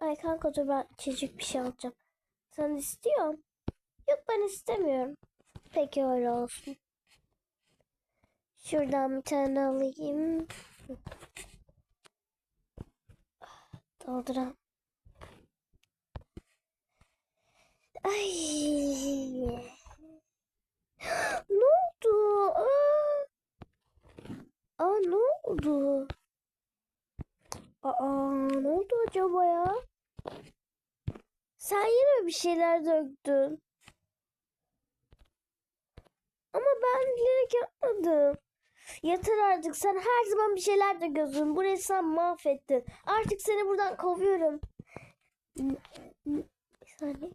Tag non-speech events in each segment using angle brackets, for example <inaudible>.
Ay kanka dur ben çocuk bir şey alacağım. Sen istiyor Yok ben istemiyorum. Peki öyle olsun. Şuradan bir tane alayım. Dolduran. Ay. ne oldu? Aa. Aa ne oldu? Aa ne oldu acaba ya? Sen yine bir şeyler döktün. Ama ben bilerek yapmadım. Yeter artık. Sen her zaman bir şeyler döküyorsun. Burayı sen mahvettin. Artık seni buradan kovuyorum. Bir saniye.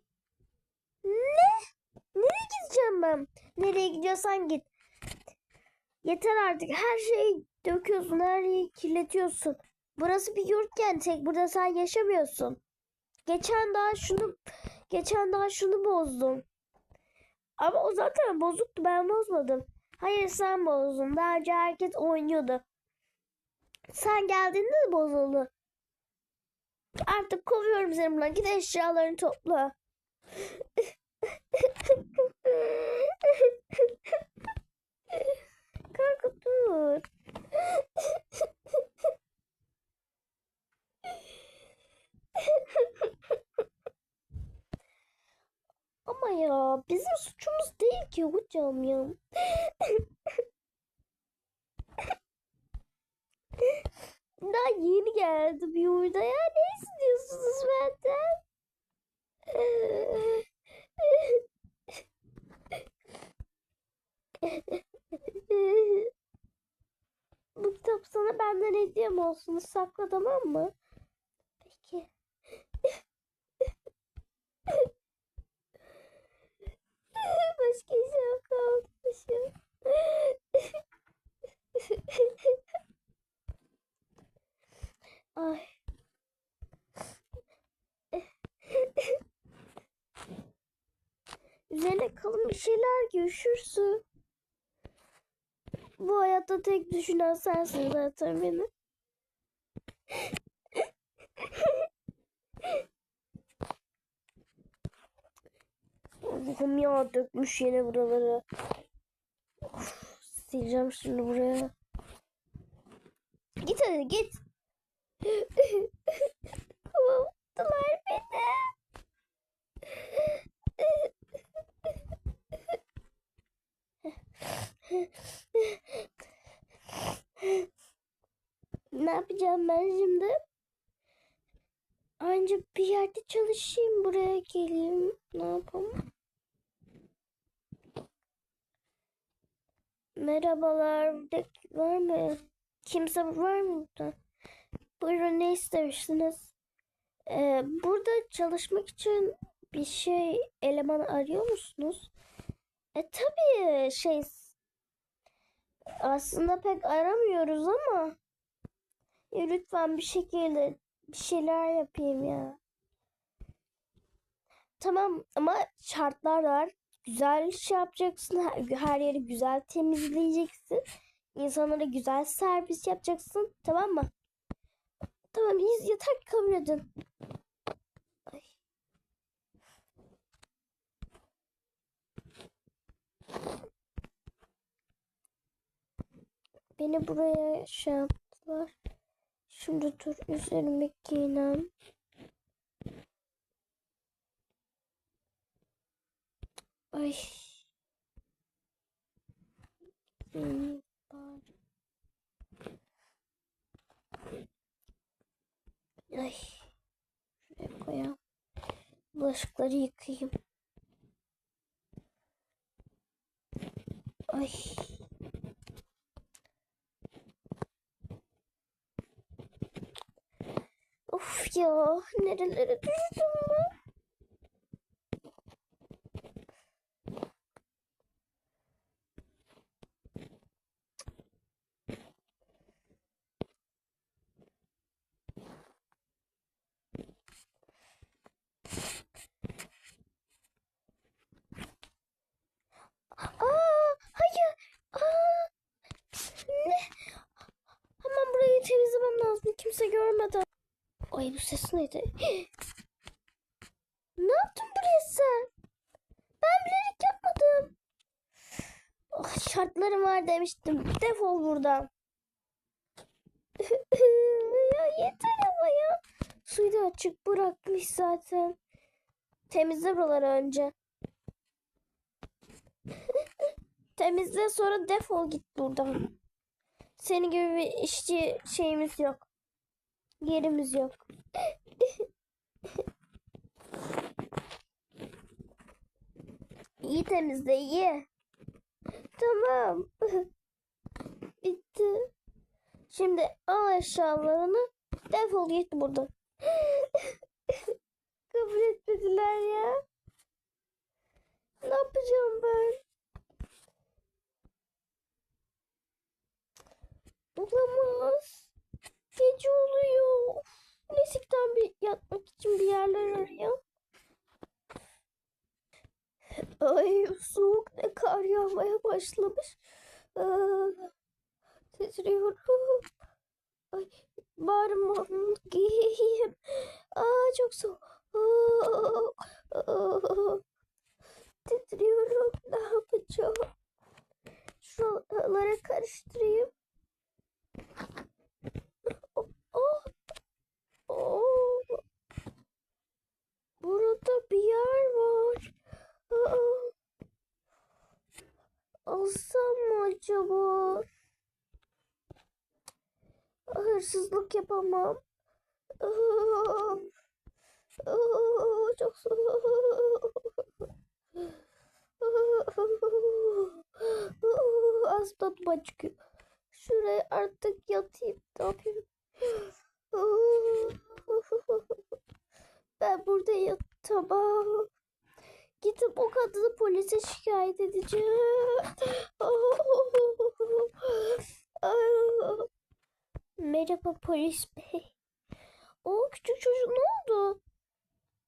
Ne? Nereye gideceğim ben? Nereye gidiyorsan git. Yeter artık. Her şeyi döküyorsun. Her yeri kirletiyorsun. Burası bir yurtken tek burada sen yaşamıyorsun. Geçen daha şunu geçen daha şunu bozdum. Ama o zaten bozuktu. Ben bozmadım. Hayır sen bozdun. Daha önce herkes oynuyordu. Sen geldiğinde de bozuldu. Artık kovuyorum seni buradan. Git eşyalarını topla. <laughs> Kanka dur. <laughs> Ama ya bizim suçumuz değil ki hocam ya. Daha yeni geldim yurda ya. Ne istiyorsunuz benden? Bu kitap sana benden hediyem olsun. Sakla tamam mı? Peki. Başka yok kalmışım. Ay. Üzerine kalın bir şeyler giy, üşürsün. Bu hayatta tek düşünen sensin zaten beni. Allah'ım ya dökmüş yine buraları. Of, sileceğim şimdi buraya. Git hadi git. Kovdular beni. Ne yapacağım ben şimdi? Anca bir yerde çalışayım, buraya geleyim. Ne yapalım? Merhabalar, var mı? Kimse var mı burada? Buyurun ne istemiştiniz? Ee, burada çalışmak için bir şey eleman arıyor musunuz? E tabii şey aslında pek aramıyoruz ama e, lütfen bir şekilde bir şeyler yapayım ya. Tamam ama şartlar var. Güzel şey yapacaksın. Her, yeri güzel temizleyeceksin. İnsanlara güzel servis yapacaksın. Tamam mı? Tamam biz ki kabul edin. Ay. Beni buraya şey yaptılar. Şimdi dur üzerime giyinem. Ay. Bari. Ay. Şuraya koyalım. Bulaşıkları yıkayayım. Ay. Of ya. Nerelere düştüm ben? Aa, hayır. Aa, ne? Hemen burayı temizlemem lazım. Kimse görmeden. Ay bu ses neydi? <gasps> ne yaptın buraya sen? Ben bilerek yapmadım. Ah, şartlarım var demiştim. Defol buradan. <laughs> ya yeter ama ya. Suyu da açık bırakmış zaten. Temizle buraları önce. <laughs> Temizle sonra defol git buradan. Senin gibi bir işçi şeyimiz yok. Yerimiz yok. <laughs> İyi temizle iyi. Tamam. <laughs> Bitti. Şimdi al eşyalarını defol git buradan. <laughs> Kabul etmediler ya. Ne yapacağım ben? Olamaz. Nesikten bir yatmak için bir yerler arayayım. Ay soğuk ne kar yağmaya başlamış. Titriyorum. Ay mont giyeyim. Aa çok soğuk. Titriyorum. Ne yapacağım? Şuraları karıştırayım. Oh, oh. Burada bir yer var. Aa, alsam mı acaba? Hırsızlık yapamam. Aa, aa, çok soğuk. Aa, Az tadıma çıkıyor. Şuraya artık yatayım. Ne yapayım? Ben burada yatamam. Gidip o kadını polise şikayet edeceğim. Merhaba polis bey. O küçük çocuk ne oldu?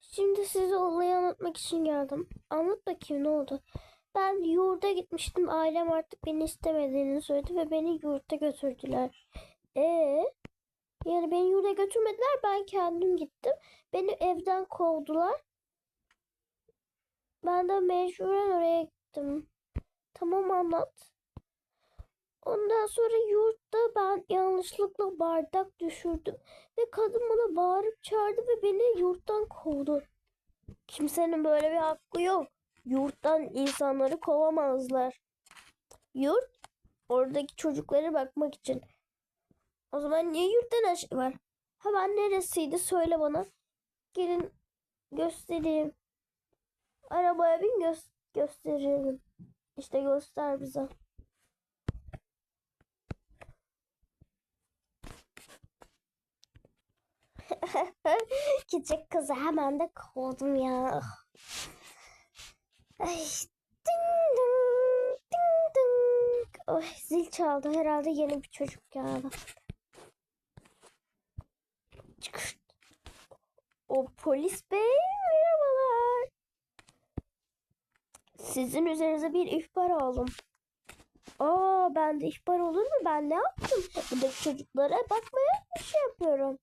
Şimdi size olayı anlatmak için geldim. Anlat bakayım ne oldu? Ben yurda gitmiştim. Ailem artık beni istemediğini söyledi ve beni yurtta götürdüler. E yani beni yurda götürmediler. Ben kendim gittim. Beni evden kovdular. Ben de mecburen oraya gittim. Tamam anlat. Ondan sonra yurtta ben yanlışlıkla bardak düşürdüm. Ve kadın bana bağırıp çağırdı ve beni yurttan kovdu. Kimsenin böyle bir hakkı yok. Yurttan insanları kovamazlar. Yurt oradaki çocuklara bakmak için. O zaman niye yurtta ne şey var? Hemen neresiydi söyle bana. Gelin göstereyim. Arabaya bin gö- gösterelim. İşte göster bize. <laughs> Küçük kızı hemen de kovdum ya. Ay, ding dong, ding dong. Oy, zil çaldı. Herhalde yeni bir çocuk geldi. O polis bey merhabalar. Sizin üzerinize bir ihbar aldım. Aa ben de ihbar olur mu? Ben ne yaptım? Buradaki çocuklara bakmaya bir şey yapıyorum.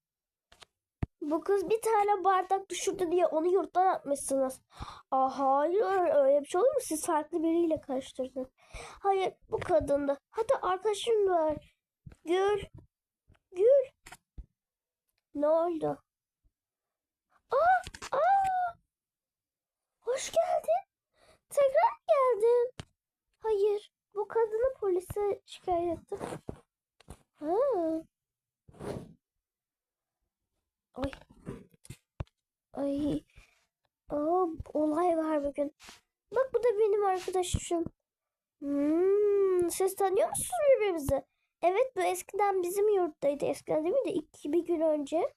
Bu kız bir tane bardak düşürdü diye onu yurttan atmışsınız. Aa, hayır öyle bir şey olur mu? Siz farklı biriyle karıştırdınız. Hayır bu kadındı. Hatta arkadaşım var. Gül. Gül. Ne oldu? Aa, aa. Hoş geldin. Tekrar geldin. Hayır. Bu kadını polise şikayet ettim. Ha. Ay. Ay. Aa, olay var bugün. Bak bu da benim arkadaşım. Hmm, siz tanıyor musunuz birbirimizi? Evet bu eskiden bizim yurttaydı. Eskiden değil mi de iki bir gün önce.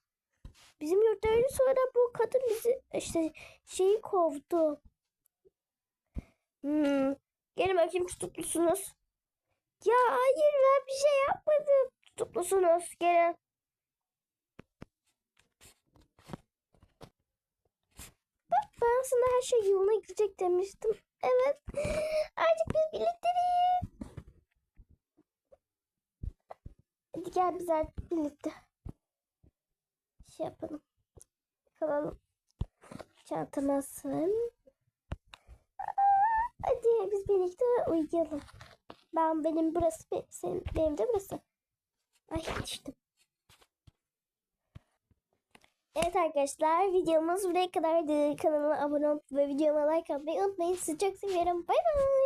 Bizim yurttaydı sonra bu kadın bizi işte şeyi kovdu. Hmm. Gelin bakayım tutuklusunuz. Ya hayır ben bir şey yapmadım. Tutuklusunuz. Gelin. Sana her şey yoluna girecek demiştim. Evet. Artık biz birlikteyiz. Hadi gel biz artık birlikte. şey yapalım. Kalalım. Çantama sığın. Hadi biz birlikte uyuyalım. Ben benim burası be- senin benim de burası. Ay düştüm. Evet arkadaşlar videomuz buraya kadardı. Kanalıma abone olup ve videoma like atmayı unutmayın. Sizi çok seviyorum. Bay bay.